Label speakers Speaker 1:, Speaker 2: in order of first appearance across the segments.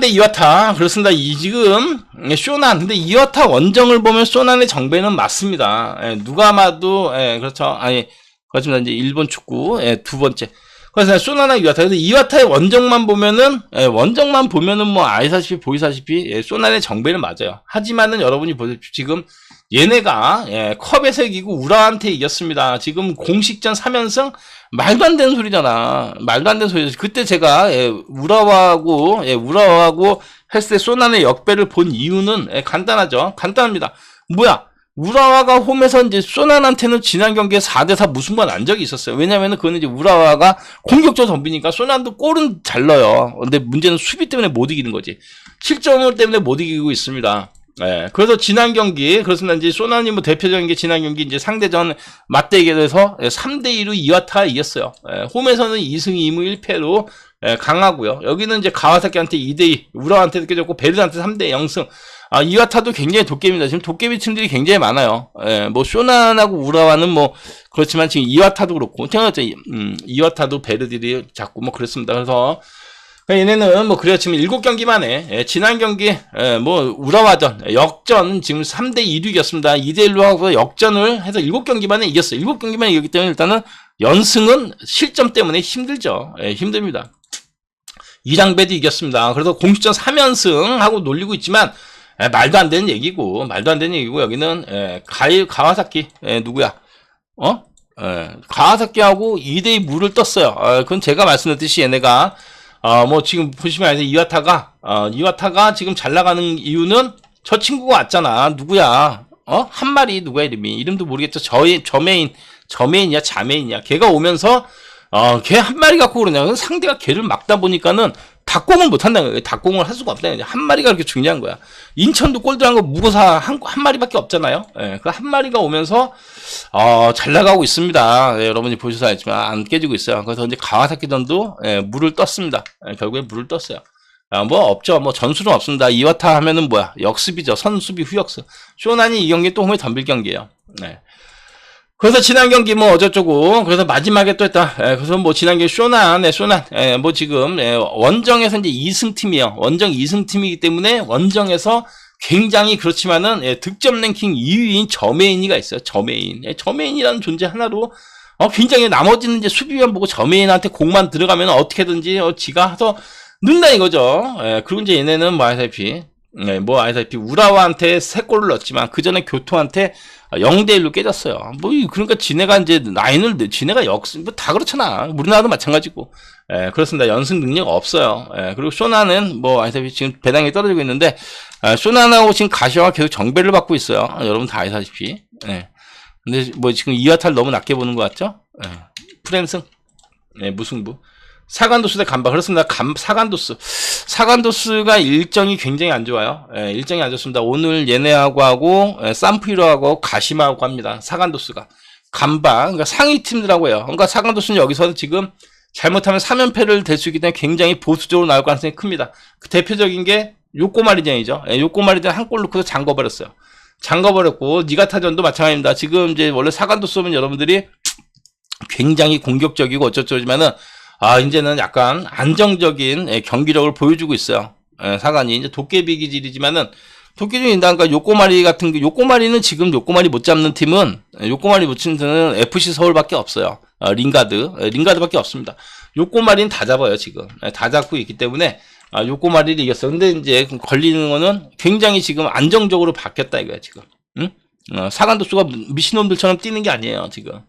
Speaker 1: 대 이와타 그렇습니다. 이 지금 예, 쇼난 근데 이와타 원정을 보면 소난의 정배는 맞습니다. 예, 누가 봐도 예, 그렇죠. 아니 그렇습니다. 이제 일본 축구 예, 두 번째. 그래서 소나나 이와타 그래서 이와타의 원정만 보면은 예, 원정만 보면은 뭐 아시다시피 보이사시피 예, 소난의 정배는 맞아요. 하지만은 여러분이 보십시오. 지금 얘네가 예, 컵에서 이기고 우라한테 이겼습니다. 지금 공식전 3연승 말도 안 되는 소리잖아. 말도 안 되는 소리죠. 그때 제가 예, 우라와하고 예, 우라와하고 때 소난의 역배를 본 이유는 예, 간단하죠. 간단합니다. 뭐야? 우라와가 홈에서 이제 소난한테는 지난 경기에 4대4 무승부 난 적이 있었어요. 왜냐면은 그거는 이제 우라와가 공격적 덤비니까 소난도 골은 잘 넣어요. 근데 문제는 수비 때문에 못 이기는 거지. 실점을 때문에 못 이기고 있습니다. 예, 그래서 지난 경기, 그렇습니다. 이제 소나니 뭐 대표적인 게 지난 경기 이제 상대전 맞대결에서 3대 2로 이와타 이겼어요. 예, 홈에서는 2승 2무 1패로 예, 강하고요. 여기는 이제 가와사키한테 2대 2, 우라한테 깨졌고, 베르한테 3대 0승. 아, 이와타도 굉장히 도깨비입니다. 지금 도깨비 팀들이 굉장히 많아요. 예, 뭐, 쇼난하고 우라와는 뭐, 그렇지만 지금 이와타도 그렇고, 제가 음, 이와타도 베르들이 자꾸 뭐 그랬습니다. 그래서, 얘네는 뭐 그래요 지금 7경기 만에 예, 지난 경기 예, 뭐 우라와전 역전 지금 3대 2로 이겼습니다. 2대 1로 하고 역전을 해서 7경기 만에 이겼어요. 7경기 만에 이겼기 때문에 일단은 연승은 실점 때문에 힘들죠. 예, 힘듭니다. 이장배도 이겼습니다. 그래서 공식전 3연승 하고 놀리고 있지만 예, 말도 안 되는 얘기고 말도 안 되는 얘기고 여기는 예, 가이 가와사키 예, 누구야? 어? 예, 가와사키하고 2대2 물을 떴어요. 아, 그건 제가 말씀드렸듯이 얘네가 어, 뭐 지금 보시면 알죠. 이와타가, 어, 이와타가 지금 잘 나가는 이유는 저 친구가 왔잖아. 누구야? 어? 한 마리 누구야 이름이? 이름도 모르겠죠. 저, 저 메인, 저 메인이야, 자메인이야. 걔가 오면서, 어, 걔한 마리 갖고 그러냐. 상대가 걔를 막다 보니까는 닭공을 못한다는 거예요. 닭공을 할 수가 거예요. 한 마리가 그렇게 중요한 거야. 인천도 골 들어간 거 무고사 한, 한 마리밖에 없잖아요. 예, 그 한 마리가 오면서, 어, 잘 나가고 있습니다. 예, 여러분이 보셔서 알지만 안 깨지고 있어요. 그래서 이제 가와사키전도, 예, 물을 떴습니다. 예, 결국에 물을 떴어요. 아, 뭐, 없죠. 뭐, 전술은 없습니다. 이와타 하면은 뭐야. 역습이죠. 선수비 후역습. 쇼난이 이 경기 또 홈에 덤빌 경기예요 네. 그래서 지난 경기 뭐 어쩌고저쩌고 그래서 마지막에 또 했다. 예, 그래서 뭐 지난 경기 쇼난, 네, 쇼난, 예, 뭐 지금 예, 원정에서 이제 2승 팀이요. 원정 2승 팀이기 때문에 원정에서 굉장히 그렇지만은 예, 득점 랭킹 2위인 저메인이가 있어요. 저메인, 예, 저메인이라는 존재 하나로 어, 굉장히 나머지는 이제 수비만 보고 저메인한테 공만 들어가면 어떻게든지 어, 지가 해서 는다 이거죠. 예, 그리고 이제 얘네는 뭐 아시다시피 네, 뭐 아시다시피 우라와한테 세 골을 넣었지만 그 전에 교토한테 0대 1로 깨졌어요. 뭐 그러니까 지네가 이제 라인을 지네가 역뭐 다 그렇잖아. 우리나라도 마찬가지고. 예, 그렇습니다. 연승 능력 없어요. 예, 그리고 쇼나는 뭐 아시다시피 지금 배당이 떨어지고 있는데 아, 쇼나하고 지금 가시와 계속 정배를 받고 있어요. 여러분 다 아시다시피. 예. 근데 뭐 지금 이와탈 너무 낮게 보는 것 같죠? 예. 프렘승. 예, 무승부. 사간도스 대 간바. 그렇습니다. 감, 사간도스. 사간도스가 일정이 굉장히 안 좋아요. 예, 일정이 안 좋습니다. 오늘 얘네하고 하고, 예, 산프이로하고 가시마하고 합니다. 사간도스가. 간바. 그러니까 상위 팀들하고 해요. 그러니까 사간도스는 여기서 지금 잘못하면 3연패를 될 수 있기 때문에 굉장히 보수적으로 나올 가능성이 큽니다. 그 대표적인 게 요꼬마리전이죠. 예, 요꼬마리전 한골 넣고서 잠궈버렸어요. 잠궈버렸고, 니가타전도 마찬가지입니다. 지금 이제 원래 사간도스 면 여러분들이 굉장히 공격적이고 어쩌저쩌지만은 아, 이제는 약간 안정적인 예, 경기력을 보여주고 있어요. 예, 사관이 이제 도깨비 기질이지만은 도깨비 인단가 요꼬마리 같은 게 요꼬마리는 지금 요꼬마리 못 잡는 팀은 예, 요꼬마리 못 치는 팀은 FC 서울밖에 없어요. 어, 링가드, 링가드밖에 없습니다. 요꼬마리는 다 잡아요 지금 다 잡고 있기 때문에 아, 요꼬마리를 이겼어. 근데 이제 걸리는 거는 굉장히 지금 안정적으로 바뀌었다 이거야 지금. 응? 어, 사관도수가 미친놈들처럼 뛰는 게 아니에요 지금.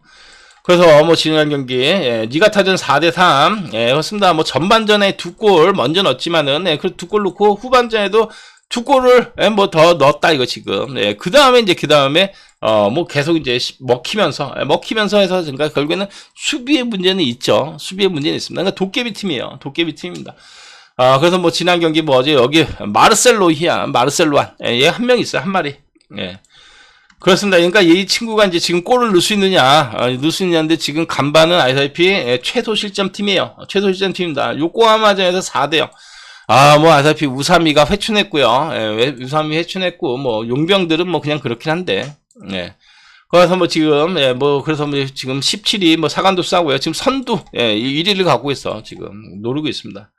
Speaker 1: 그래서 뭐 지난 경기 예, 니가타전 4대 3 예, 그렇습니다. 뭐 전반전에 두 골 먼저 넣었지만은 예, 그두 골 넣고 후반전에도 두 골을 예, 뭐더 넣었다 이거 지금. 예, 그 다음에 이제 그 다음에 어 뭐 계속 이제 먹히면서 예, 먹히면서 해서 그러니까 결국에는 수비의 문제는 있죠. 수비의 문제는 있습니다. 그러니까 도깨비 팀이에요. 도깨비 팀입니다. 아 그래서 뭐 지난 경기 뭐 어제 여기 마르셀로히야 마르셀로안 예, 얘 한 명 있어요 한 마리. 예. 그렇습니다. 그러니까 이 친구가 이제 지금 골을 넣을 수 있느냐, 어, 넣을 수 있냐인데 지금 간반은 아시다시피 예, 최소 실점 팀이에요. 최소 실점 팀입니다. 요코하마전에서 4대0. 아, 뭐, 아시다시피 우사미가 회춘했고요. 예, 우사미 회춘했고, 뭐, 용병들은 뭐 그냥 그렇긴 한데, 예. 그래서 뭐 지금, 예, 뭐, 그래서 뭐 지금 17위, 뭐 사관도 싸고요. 지금 선두, 예, 1위를 갖고 있어. 지금, 노리고 있습니다.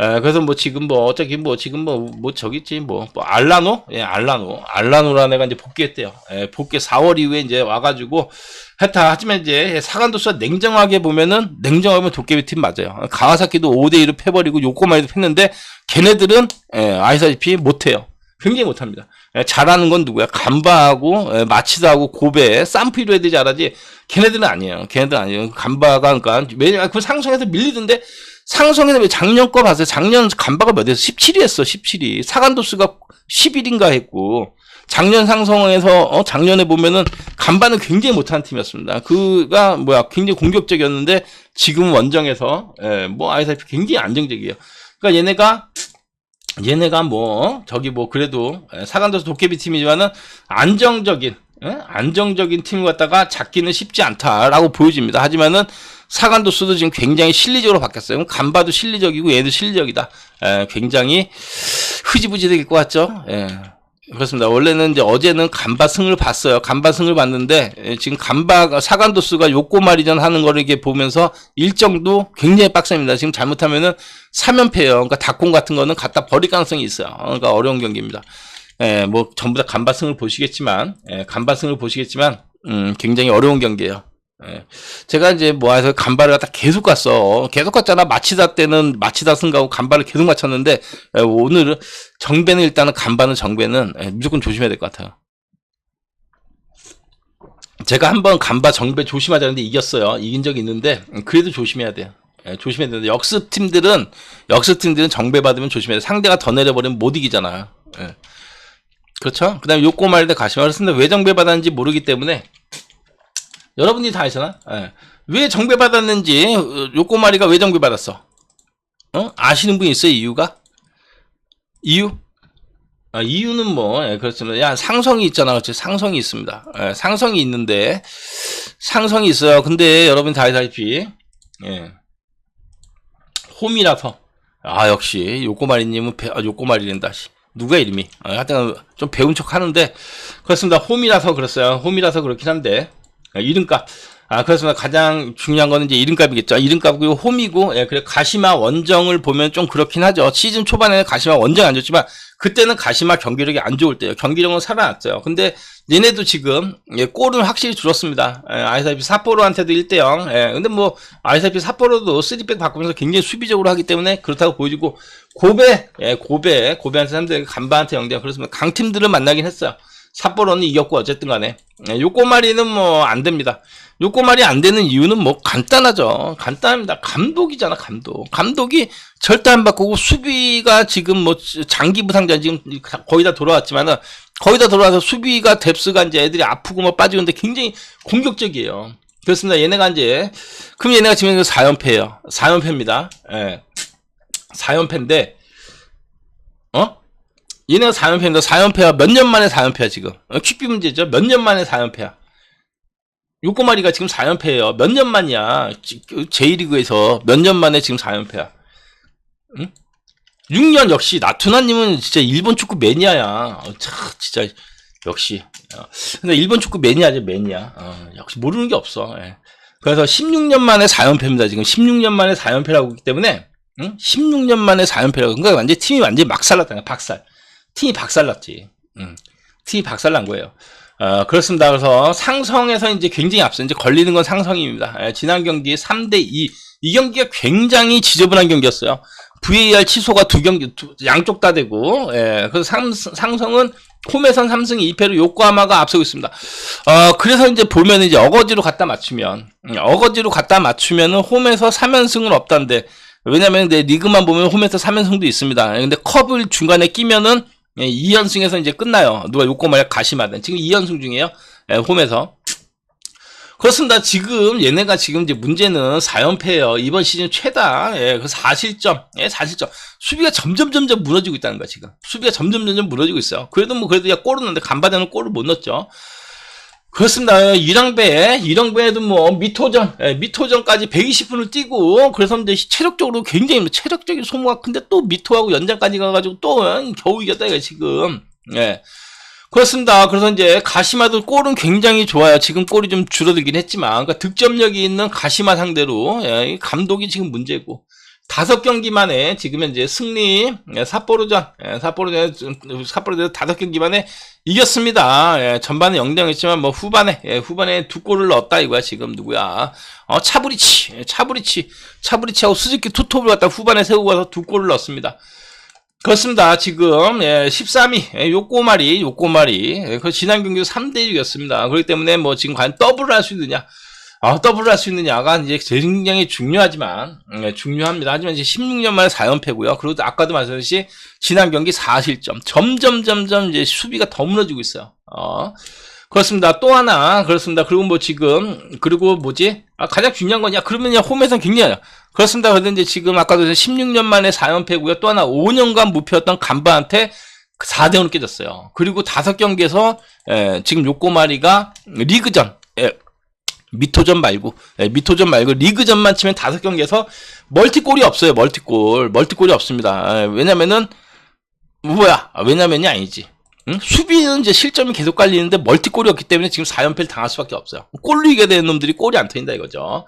Speaker 1: 에, 그래서 뭐 지금 뭐 어차피 뭐 지금 뭐뭐 저기 있지 뭐, 뭐 알라노? 예 알라노. 알라노라는 애가 이제 복귀했대요. 예, 복귀 4월 이후에 이제 와가지고 했다. 하지만 이제 사간도수가 냉정하게 보면은 냉정하면 도깨비 팀 맞아요. 가와사키도 5대 1로 패버리고 요코마이도 했는데 걔네들은 예, 아시다시피 못해요. 굉장히 못합니다. 예, 잘하는 건 누구야? 간바하고 예, 마치다하고 고베 쌈프이로 되지 알아지? 걔네들은 아니에요. 걔네들은 아니에요. 간바가 그러니까 왜냐 그 상성에서 밀리던데 상성에서 왜 작년 거 봤어요? 작년 간바가 몇에서 17위 했어, 17위. 사간도스가 11인가 했고, 작년 상성에서, 어, 작년에 보면은 간바는 굉장히 못하는 팀이었습니다. 그가, 뭐야, 굉장히 공격적이었는데, 지금 원정에서, 예, 뭐, 아이사이피 굉장히 안정적이에요. 그러니까 얘네가, 얘네가 뭐, 저기 뭐, 그래도, 예, 사간도스 도깨비 팀이지만은, 안정적인, 예? 안정적인 팀을 갖다가 잡기는 쉽지 않다라고 보여집니다. 하지만은, 사간도 수도 지금 굉장히 실리적으로 바뀌었어요. 간바도 실리적이고 얘도 실리적이다. 에, 굉장히 흐지부지 될것 같죠? 예. 그렇습니다. 원래는 이제 어제는 간바 승을 봤어요. 간바 승을 봤는데 예, 지금 간바 사간도 수가 욕고마리전 하는 거를 이렇게 보면서 일정도 굉장히 빡셉니다. 지금 잘못하면은 3연패예요. 그러니까 닭공 같은 거는 갖다 버릴 가능성이 있어요. 그러니까 어려운 경기입니다. 예, 뭐 전부 다 간바승을 보시겠지만 예, 간바승을 보시겠지만 음, 굉장히 어려운 경기예요. 예. 제가 이제 모아서 간발을 갖다 계속 갔어. 계속 갔잖아. 마치다 때는 마치다 승가고 간발을 계속 맞췄는데 예, 오늘은 정배는 일단은 간발은 정배는 예, 무조건 조심해야 될 것 같아요. 제가 한번 간바 정배 조심하자는데 이겼어요. 이긴 적이 있는데 음, 그래도 조심해야 돼요. 예, 조심해야 되는데 역습 팀들은 역습 팀들은 정배 받으면 조심해야 돼. 상대가 더 내려버리면 못 이기잖아. 예. 그렇죠? 그 다음에 욕고 말대 가시마 그렇습니다. 왜 정배 받았는지 모르기 때문에 여러분들이 다 아시잖아. 예. 왜 정배받았는지 요꼬마리가 왜 정배받았어? 어? 아시는 분 있어요? 이유가? 이유? 아, 이유는 뭐 예, 그렇습니다. 야 상성이 있잖아, 그렇지? 상성이 있습니다. 예, 상성이 있는데 상성이 있어요. 근데 여러분 다 아시다시피 예. 홈이라서 아 역시 요꼬마리님은 아, 요꼬마리랜다. 누가 이름이? 아, 하여튼 좀 배운 척 하는데 그렇습니다. 홈이라서 그렇어요. 홈이라서 그렇긴 한데 아, 이름값. 아, 그렇습니다. 가장 중요한 거는 이제 이름값이겠죠. 이름값이고 홈이고, 예, 그래 가시마 원정을 보면 좀 그렇긴 하죠. 시즌 초반에는 가시마 원정 안 좋지만, 그때는 가시마 경기력이 안 좋을 때요. 경기력은 살아났어요. 근데 얘네도 지금, 예, 골은 확실히 줄었습니다. 예, 아이사이피 사포로한테도 1대 0. 예, 근데 뭐, 아이사이피 사포로도 3백 바꾸면서 굉장히 수비적으로 하기 때문에 그렇다고 보여지고, 고베, 예, 고베, 고베한테 3대 간바한테 0대 0. 그렇습니다. 강팀들을 만나긴 했어요. 삿포로는 이겼고 어쨌든 간에 네, 요꼬마리는 뭐 안 됩니다. 요꼬마리 안 되는 이유는 뭐 간단하죠. 간단합니다. 감독이잖아 감독. 감독이 절대 안 바꾸고 수비가 지금 뭐 장기 부상자 지금 거의 다 돌아왔지만은 거의 다 돌아와서 수비가 뎁스가 이제 애들이 아프고 뭐 빠지는데 굉장히 공격적이에요. 그렇습니다. 얘네가 이제 그럼 얘네가 지금 4연패예요. 4연패입니다. 예. 4연패인데 어? 얘네가 4연패인데 4연패야. 몇 년 만에 4연패야 지금. 어, 퀵비 문제죠. 몇 년 만에 4연패야. 요꼬마리가 지금 4연패예요. 몇 년 만이야? 제1리그에서 몇 년 만에 지금 4연패야? 응? 6년 역시 나투나님은 진짜 일본 축구 매니아야. 어, 참 진짜 역시. 어. 근데 일본 축구 매니아죠 매니아. 어, 역시 모르는 게 없어. 예. 그래서 16년 만에 4연패입니다 지금. 16년 만에 4연패라고 하기 때문에 응? 16년 만에 4연패라고. 그러니까 완전 팀이 완전히 막살났다 박살 팀이 박살났지. 음, 팀이 박살난 거예요. 어, 그렇습니다. 그래서 상성에서 이제 굉장히 앞서 이제 걸리는 건 상성입니다. 예, 지난 경기 3대 2. 이 경기가 굉장히 지저분한 경기였어요. VAR 취소가 두 경기, 두, 양쪽 다 되고, 예, 그래서 상, 상성은 홈에선 3승 2패로 요코하마가 앞서고 있습니다. 어, 그래서 이제 보면 이제 어거지로 갖다 맞추면, 음, 어거지로 갖다 맞추면은 홈에서 3연승은 없다는데, 왜냐면 내 리그만 보면 홈에서 3연승도 있습니다. 근데 컵을 중간에 끼면은 2연승에서 예, 이제 끝나요. 누가 요코마야 가시마든. 지금 2연승 중이에요. 예, 홈에서. 그렇습니다. 지금 얘네가 지금 이제 문제는 4연패예요. 이번 시즌 최다. 예, 그 4실점. 예, 4실점. 수비가 점점 점점 무너지고 있다는 거야, 지금. 수비가 점점 점점 무너지고 있어요. 그래도 뭐 그래도 야 골은 넣는데 간바다는 골을 못 넣었죠. 그렇습니다. 이랑배, 이랑배에도 뭐 미토전, 예, 미토전까지 120분을 뛰고 그래서 이제 체력적으로 굉장히 체력적인 소모가 큰데 또 미토하고 연장까지 가가지고 또 겨우 이겼다 이거 지금. 예. 그렇습니다. 그래서 이제 가시마도 골은 굉장히 좋아요. 지금 골이 좀 줄어들긴 했지만, 그러니까 득점력이 있는 가시마 상대로 예, 감독이 지금 문제고 다섯 경기 만에 지금 현재 승리 예, 삿포로전 예, 삿포로전 삿포로전 다섯 경기 만에 이겼습니다. 예, 전반에 0대0했지만 뭐 후반에 예, 후반에 두 골을 넣었다 이거야 지금 누구야? 어 차브리치 예, 차브리치 차브리치하고 수즈키 투톱을 갖다 후반에 세우고 가서 두 골을 넣었습니다. 그렇습니다. 지금 예, 13위 예, 요 꼬마리 요 꼬마리 예, 그 지난 경기도 3대 1이었습니다. 그렇기 때문에 뭐 지금 과연 더블을 할 수 있느냐? 아, 더블을 할 수 있느냐가 이제 굉장히 중요하지만, 예, 중요합니다. 하지만 이제 16년 만에 4연패고요. 그리고 아까도 말씀드렸듯이 지난 경기 4실점. 점점, 점점 이제 수비가 더 무너지고 있어요. 어. 그렇습니다. 또 하나, 그렇습니다. 그리고 뭐 지금, 그리고 뭐지? 아, 가장 중요한 거냐? 그러면 홈에서는 굉장히, 그렇습니다. 그런데 지금 아까도 16년 만에 4연패고요. 또 하나 5년간 무패였던 간바한테 4대5로 깨졌어요. 그리고 다섯 경기에서, 예, 지금 요꼬마리가 리그전, 예, 미토전 말고 예, 미토전 말고 리그전만 치면 다섯 경기에서 멀티골이 없어요. 멀티골 멀티골이 없습니다. 예, 왜냐면은 뭐야? 아, 왜냐면이 아니지. 응? 수비는 이제 실점이 계속 깔리는데 멀티골이 없기 때문에 지금 4연패를 당할 수밖에 없어요. 골리게 되는 놈들이 골이 안 터진다 이거죠.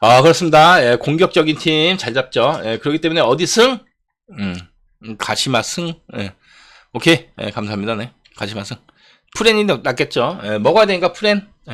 Speaker 1: 아 그렇습니다. 예, 공격적인 팀 잘 잡죠. 예, 그렇기 때문에 어디 승? 음, 음, 가시마 승. 예. 오케이. 예, 감사합니다. 네. 가시마 승. 프렌이 낫겠죠. 예, 먹어야 되니까 프렌.